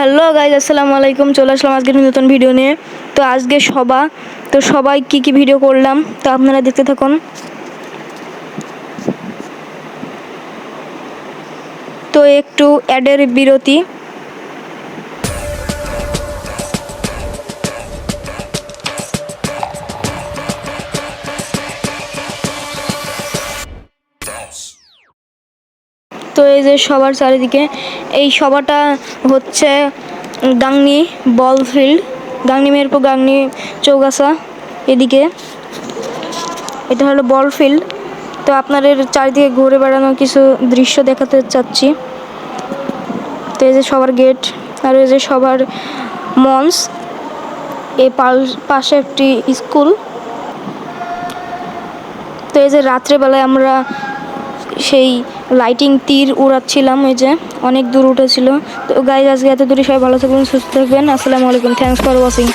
Hello guys আসসালামু আলাইকুম, চলে আসলাম আজকে নতুন ভিডিও নিয়ে। তো আজকে সবা, তো সবাই কি কি ভিডিও করলাম, তো আপনারা দেখতে থাকুন। তো একটু অ্যাডের বিরতি। তো এই যে সবার চারিদিকে, এই সভাটা হচ্ছে গাংনি বল ফিল্ড। গাংনি মেরপুর, গাংনি চৌগাছা এদিকে। এটা হলো বল ফিল্ড। তো আপনাদের চারিদিকে ঘুরে বেড়ানো কিছু দৃশ্য দেখাতে চাচ্ছি। তো এই যে সবার গেট আর এই যে সবার মঞ্চ। এই পাল- পাশে একটি স্কুল। তো এই যে রাত্রেবেলায় আমরা সেই লাইটিং তীর উড়াচ্ছিলাম ওই যে, অনেক দূর উঠেছিল। তো গাইজ আজকে এত দূরে সবাই ভালো থাকবেন, সুস্থ থাকবেন। আসসালামু আলাইকুম থ্যাংকস ফর ওয়াচিং